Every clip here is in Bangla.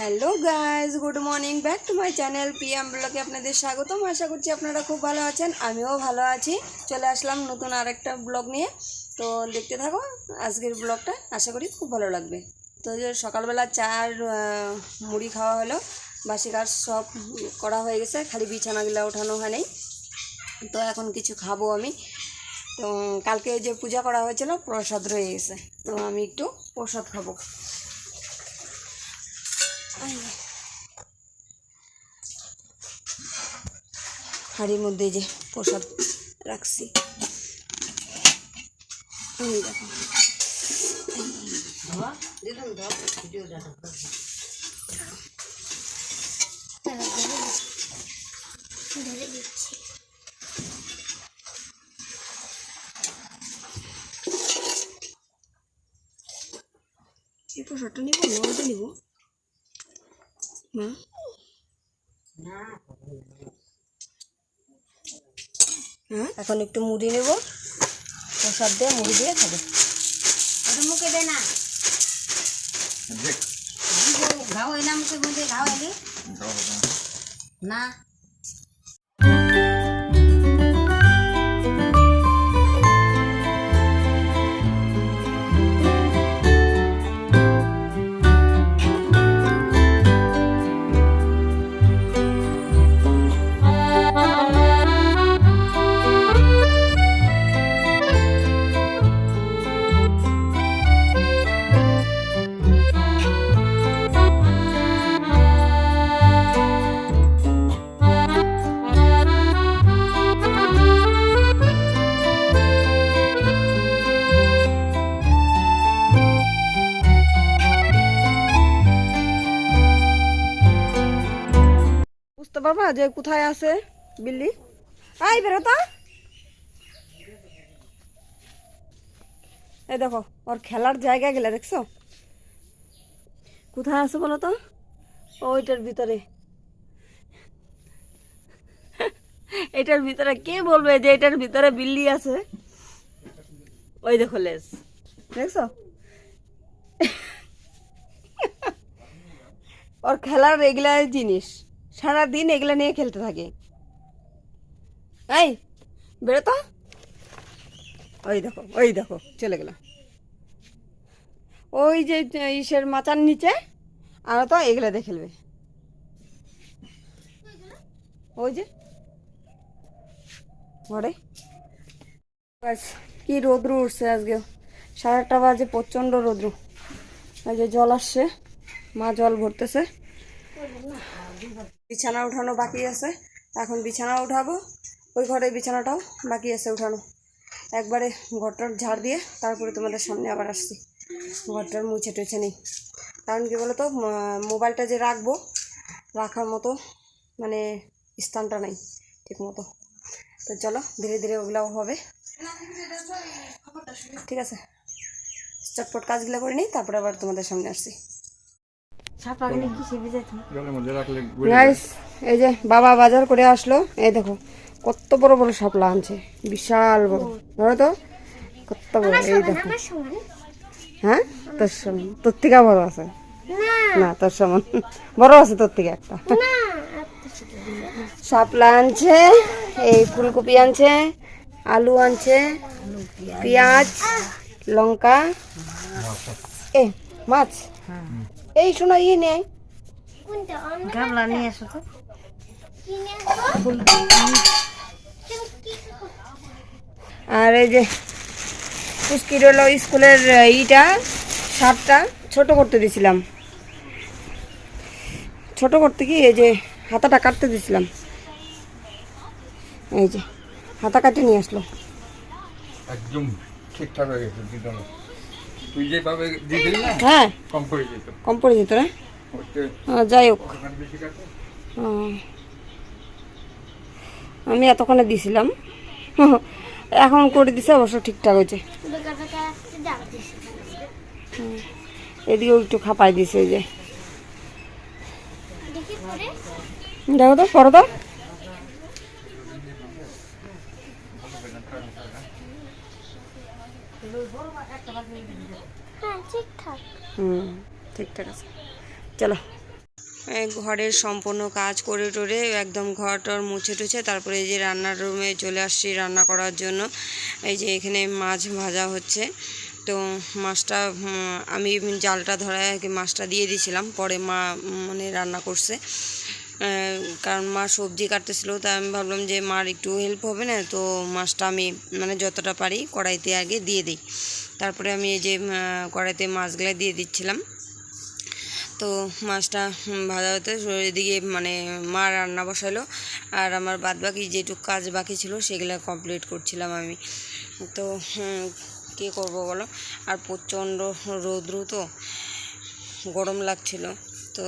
Hello guys good morning back to my channel PM ব্লগে আপনাদের স্বাগতম। আশা করছি আপনারা খুব ভালো আছেন, আমিও ভালো আছি। চলে আসলাম নতুন আরেকটা ব্লগ নিয়ে। তো দেখতে থাকো, আজকের ব্লগটা আশা করি খুব ভালো লাগবে। তো যে সকালবেলা চা আর মুড়ি খাওয়া হলো। বাসি কাজ সব করা হয়ে গেছে, খালি বিছানাগুলো ওঠানো হয় নাই তো এখন কিছু খাব আমি। তো কালকে যে পূজা করা হয়েছিল, প্রসাদ রয়ে গেছে। তো আমি একটু প্রসাদ খাব। হাড়ির মধ্যে যে প্রসাদ রাখছি। আমি দেখো। এই প্রসাদটা নিব নিব? মা হ্যাঁ এখন একটু মুড়ি নেব। প্রসাদ দিয়ে মুড়ি দিয়ে খাব। মুখে দে না। ঘাও হয় না মুখে গুঁজে ঘাও হয় না। পারবা যে কোথায় আছে বিল্লি? আই বেরোতা এই দেখো, ওর খেলার জায়গা গেলে দেখছ? কোথায় আছে বলো তো? ওইটার ভিতরে। এটার ভিতরে কে বলবে যে এটার ভিতরে বিল্লি আছে? ওই দেখো লেস দেখছ? ওর খেলার এগুলা জিনিস। সারা দিন এগুলা নিয়ে খেলতে থাকে। এই বেরোতো ওই দেখো ওই দেখো, চলে গেল। ওই যে ইসের মাচার নিচে, আর তো এগুলা দিয়ে খেলবে। ওই যে, ঘরে। কি রোদ্রু উঠছে আজকে। আটটা বাজে, প্রচণ্ড রোদ্রু। ওই যে জল আসছে, মা জল ভরতেছে। বিছানা উঠানো বাকি আছে। এখন বিছানা উঠাবো। ওই ঘরে বিছানাটাও বাকি আছে উঠানো। একবারে ঘরটার ঝাড় দিয়ে তারপরে তোমাদের সামনে আবার আসছি। ঘরটার মুছে টুছে নেই। কারণ কি বলতো মোবাইলটা যে রাখব, রাখার মতো মানে স্থানটা নেই ঠিক মতো। তো চলো, ধীরে ধীরে ওগুলাও হবে। ঠিক আছে। চটপট কাজগুলো করে নিই, তারপরে আবার তোমাদের সামনে আসছি ছাপাগুলি কি সেবে যেত জলের মধ্যে রাখলে গাইস এই যে বাবা বাজার করে আসলো এই দেখো কত বড় বড় শাপলা আনছে বিশাল বড়। ধরো তো কত বড় এই দেখো। হ্যাঁ? তোর সমান। তোর থেকে বড় আছে? না। তোর সমান। বড় আছে তোর থেকে একটা। শাপলা আনছে এই ফুলকপি আনছে আলু আনছে পেঁয়াজ। লঙ্কা। এ মাছ? এই শোনো ইয়ে নেই গামলা নিয়ে আসো তো। আর এই যে পুষ্কির হলো স্কুলের ইটা শার্টটা ছোট করতে দিছিলাম। ছোট করতে কি এই যে হাতাটা কাটতে দিছিলাম। এই যে হাতা কাটে নিয়ে আসলো। একদম ঠিকঠাক হয়ে গেছে তুই যেভাবে দিয়ে দিলি না হ্যাঁ। কম করে যেত কম পড়ে যেত না? যাই হোক। আমি এতক্ষণে দিছিলাম। এখন করে দিছে অবশ্য ঠিকঠাক হয়েছে। হুম। এদিকেও একটু খাপাই দিছে এই যে। দেখো তো পড়ো তো। হ্যাঁ ঠিকঠাক। চলো। ঘরের সম্পূর্ণ কাজ করে টোরে একদম ঘর টর মুছে টুছে তারপরে এই যে রান্নার রুমে চলে আসছি রান্না করার জন্য। এই যে এখানে মাছ ভাজা হচ্ছে। তো মাছটা আমি জালটা ধরায় মাছটা দিয়ে দিয়েছিলাম পরে মা মানে রান্না করছে। কারণ মা সবজি কাটতেছিল তাই আমি ভাবলাম যে মার একটু হেল্প হবে না, তো মাছটা আমি মানে যতটা পারি কড়াইতে আগে দিয়ে দিই। তারপরে আমি এই যে কড়াইতে মাছগুলো দিয়ে দিচ্ছিলাম। তো মাছটা ভাজা হতে এদিকে মানে মা রান্না বসালো আর আমার বাদ বাকি যেটুকু কাজ বাকি ছিল সেগুলো কমপ্লিট করছিলাম আমি। তো কী করব বলো? আর প্রচণ্ড রৌদ্র তো, গরম লাগছিল। তো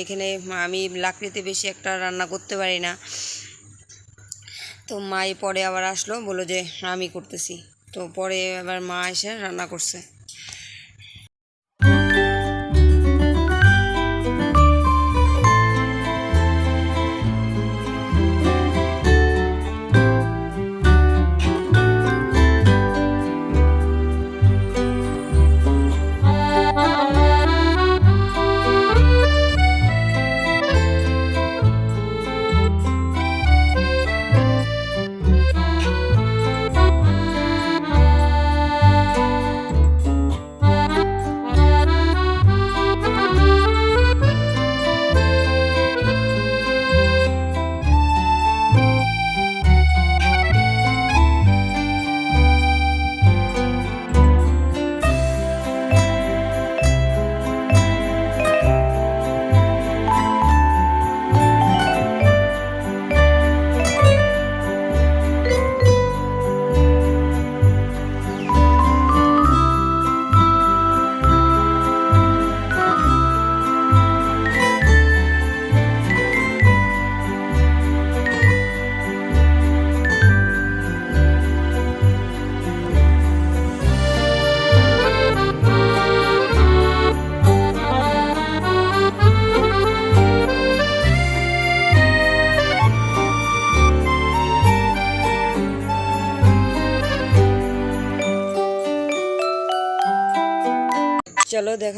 এখানে আমি লাকড়িতে বেশি একটা রান্না করতে পারি না। তো মাই পরে আবার আসলো বলো যে আমি করতেছি। তো পরে আবার মা এসে রান্না করছে।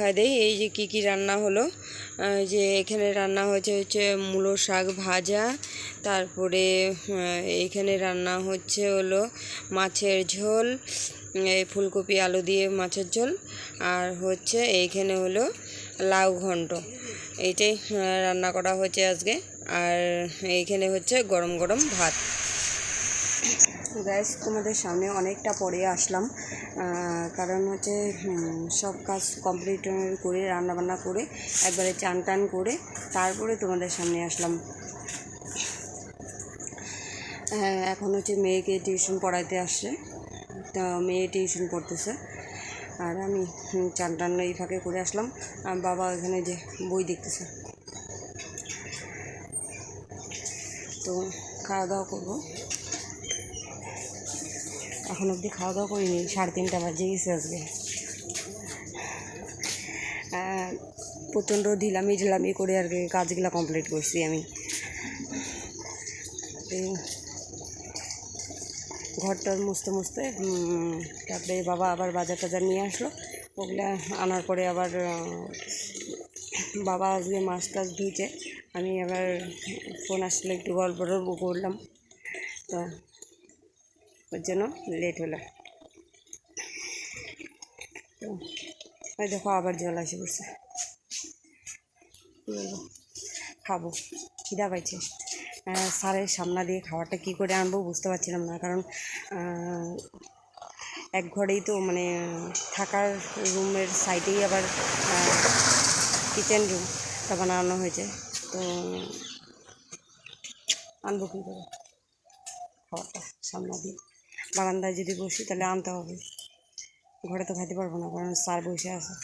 দেখা দেই এই যে কি কি রান্না হলো। যে এখানে রান্না হয়েছে হচ্ছে মূলো শাক ভাজা তারপরে আহ, এইখানে রান্না হচ্ছে হলো মাছের ঝোল ফুলকপি আলু দিয়ে মাছের ঝোল আর হচ্ছে এইখানে হলো লাউ ঘন্ট। এইটাই রান্না করা হয়েছে আজকে। আর এইখানে হচ্ছে গরম গরম ভাত। গ্যাস তোমাদের সামনে অনেকটা পরে আসলাম। কারণ হচ্ছে সব কাজ কমপ্লিট করে, রান্নাবান্না করে, একবারে চান টান করে, তারপরে তোমাদের সামনে আসলাম। হ্যাঁ এখন হচ্ছে মেয়েকে টিউশন পড়াইতে আসছে। তো মেয়ে টিউশন পড়তেছে। আর আমি চান টান এই ফাঁকে করে আসলাম। আর বাবা এখানে যে বই দেখতেছে। তো খাওয়া দাওয়া করব। এখন অবধি খাওয়া দাওয়া করিনি, সাড়ে তিনটা বাজে গেছে আজকে। প্রচণ্ড ঢিলামি ঢিলামি করে আর কি কাজগুলো কমপ্লিট করছি আমি। ঘরটার মুছতে মুছতে তারপরে বাবা আবার বাজার টাজার নিয়ে আসলো। ওগুলা আনার পরে আবার বাবা আজকে মাছ টাছ ধুইছে। আমি আবার ফোন আসলে একটু গল্প করলাম। তো ওর জন্য লেট হলো। তো ওই দেখো আবার জল আসে পড়ছে। কী বলব? খাব। খিদা পাইছে। আহ, স্যারের সামনা দিয়ে খাবারটা কী করে আনব বুঝতে পারছিলাম না কারণ এক ঘরেই তো মানে থাকার রুমের সাইডেই আবার কিচেন রুমটা বানানো হয়েছে। তো আনব কী করে? খাবারটা সামনা দিয়ে। বারান্দায় যদি বসি তাহলে আনতে হবে। ঘরে তো খাইতে পারব না কারণ স্যার বসে আছে।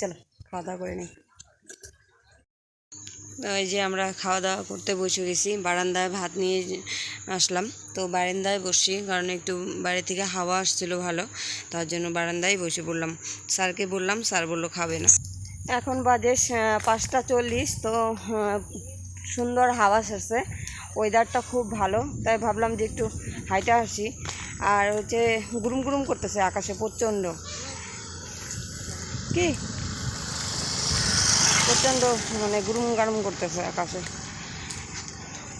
চলো খাওয়া দাওয়া করে নিই ওই যে আমরা খাওয়া দাওয়া করতে বসে গেছি, বারান্দায় ভাত নিয়ে আসলাম। তো বারান্দায় বসি কারণ একটু বাইরে থেকে হাওয়া আসছিল ভালো, তার জন্য বারান্দায় বসে পড়লাম। স্যারকে বললাম, স্যার বলল খাবে না। এখন বাজে পাঁচটা চল্লিশ, তো সুন্দর হাওয়া আসছে। ওয়েদারটা খুব ভালো, তাই ভাবলাম যে একটু হাইটা আসি। আর হচ্ছে গুরুম গুরুম করতেছে আকাশে প্রচণ্ড। কি? প্রচণ্ড মানে গুরুম গারুম করতেছে আকাশে।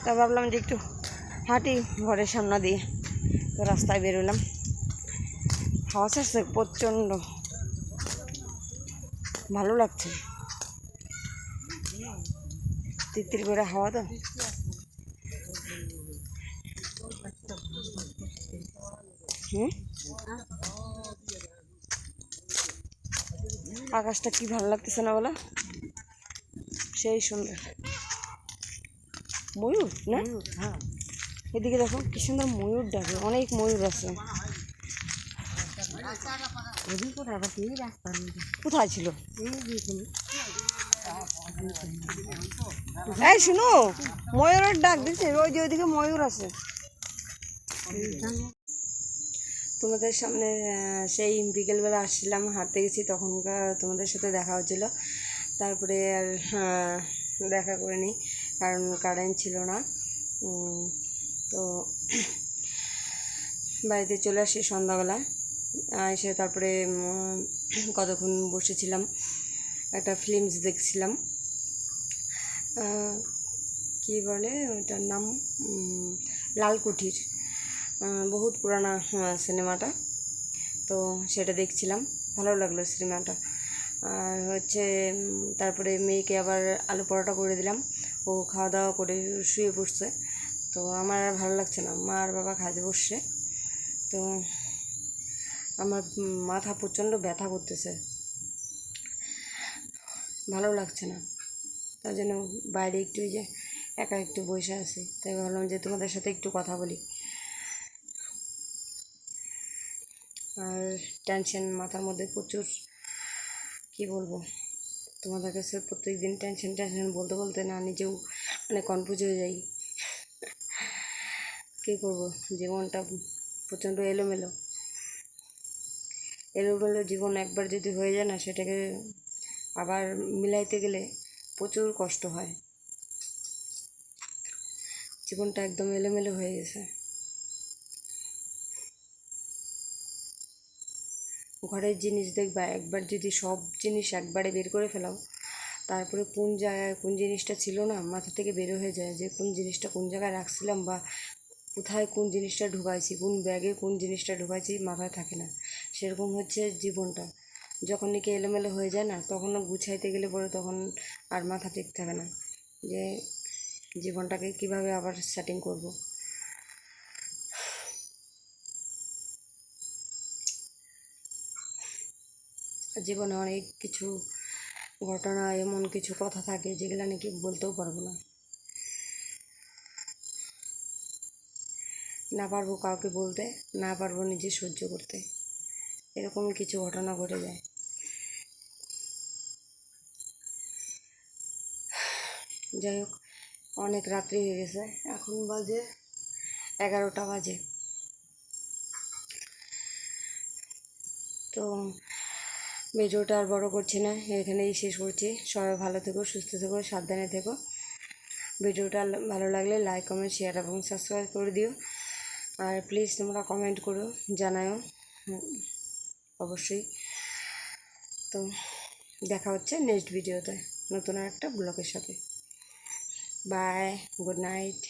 তা ভাবলাম যে একটু হাঁটি ঘরের সামনে দিয়ে তো রাস্তায় বেরোলাম হাওয়া ছাড়ছে প্রচণ্ড। ভালো লাগছে। তিত্তির করে হাওয়া তো। আকাশটা কি ভালো লাগতেছে না বলো? সেই সুন্দর। ময়ূর না? এদিকে দেখো কি সুন্দর ময়ূর ডাকে অনেক ময়ূর আছে। কোথায়? ছিল? এই শুনো ময়ূরের ডাক দিচ্ছে ওই যে ওইদিকে ময়ূর আছে। তোমাদের সামনে সেই বিকেলবেলা আসছিলাম হাঁটতে গেছি তখনকার তোমাদের সাথে দেখা হচ্ছিল। তারপরে আর দেখা করে নিই, কারণ কারেন্ট ছিল না। তো বাড়িতে চলে আসি সন্ধ্যাবেলা। এসে তারপরে কতক্ষণ বসেছিলাম, একটা ফিল্মস দেখছিলাম। কি বলে ওটার নাম? লালকুঠির। বহুত পুরানা সিনেমাটা তো সেটা দেখছিলাম। ভালো লাগল সিনেমাটা আর হচ্ছে তারপরে মেয়েকে আবার আলু পরোটা করে দিলাম। ও খাওয়া দাওয়া করে শুয়ে পড়ছে। তো আমার আর ভালো লাগছে না। মা আর বাবা খাইতে বসছে। তো আমার মাথা প্রচণ্ড ব্যথা করতেছে। ভালো লাগছে না। তার জন্য বাইরে একটু যে একা একটু বসে আছি। তাই ভাবলাম যে তোমাদের সাথে একটু কথা বলি। আর টেনশন মাথার মধ্যে প্রচুর কি বলব? তোমাদের কাছে প্রত্যেক দিন টেনশন টেনশন বলতে বলতে না নিজেও মানে কনফিউজ হয়ে যাই। কী করব? জীবনটা প্রচণ্ড এলোমেলো। এলোমেলো জীবন একবার যদি হয়ে যায় না, সেটাকে আবার মিলাইতে গেলে প্রচুর কষ্ট হয়। জীবনটা একদম এলোমেলো হয়ে গেছে। ঘরের জিনিস দেখবা, একবার যদি সব জিনিস একবারে বের করে ফেলাও, তারপরে কোন জায়গায় কোন জিনিসটা ছিল না, মাথা থেকে বের হয়ে যায় যে কোন জিনিসটা কোন জায়গায় রাখছিলাম বা কোথায় কোন জিনিসটা ঢুকাইছি, কোন ব্যাগে কোন জিনিসটা ঢুকাইছি মাথায় থাকে না। সেরকম হচ্ছে জীবনটা। যখন নাকি এলোমেলো হয়ে যায় না, তখন গুছাইতে গেলে পরে তখন আর মাথা ঠিক থাকে না যে জীবনটাকে কীভাবে আবার সেটিং করব। জীবনে অনেক কিছু ঘটনা, এমন কিছু কথা থাকে যেগুলো নাকি বলতেও পারব না। না পারব কাউকে বলতে, না পারব নিজে সহ্য করতে। এরকম কিছু ঘটনা ঘটে যায়। যাই হোক, অনেক রাত্রি হয়ে গেছে। এখন বাজে এগারোটা বাজে। তো ভিডিওটা আর বড় করছি না, এখানেই শেষ করছি। সবাই ভালো থেকো, সুস্থ থেকো, সাবধানে থেকো। ভিডিওটা ভালো লাগলে লাইক কমেন্ট শেয়ার এবং সাবস্ক্রাইব করে দিও। আর প্লিজ তোমরা কমেন্ট করো জানাও অবশ্যই। তো দেখা হচ্ছে নেক্সট ভিডিওতে নতুন আর একটা ব্লগের সাথে। Bye good night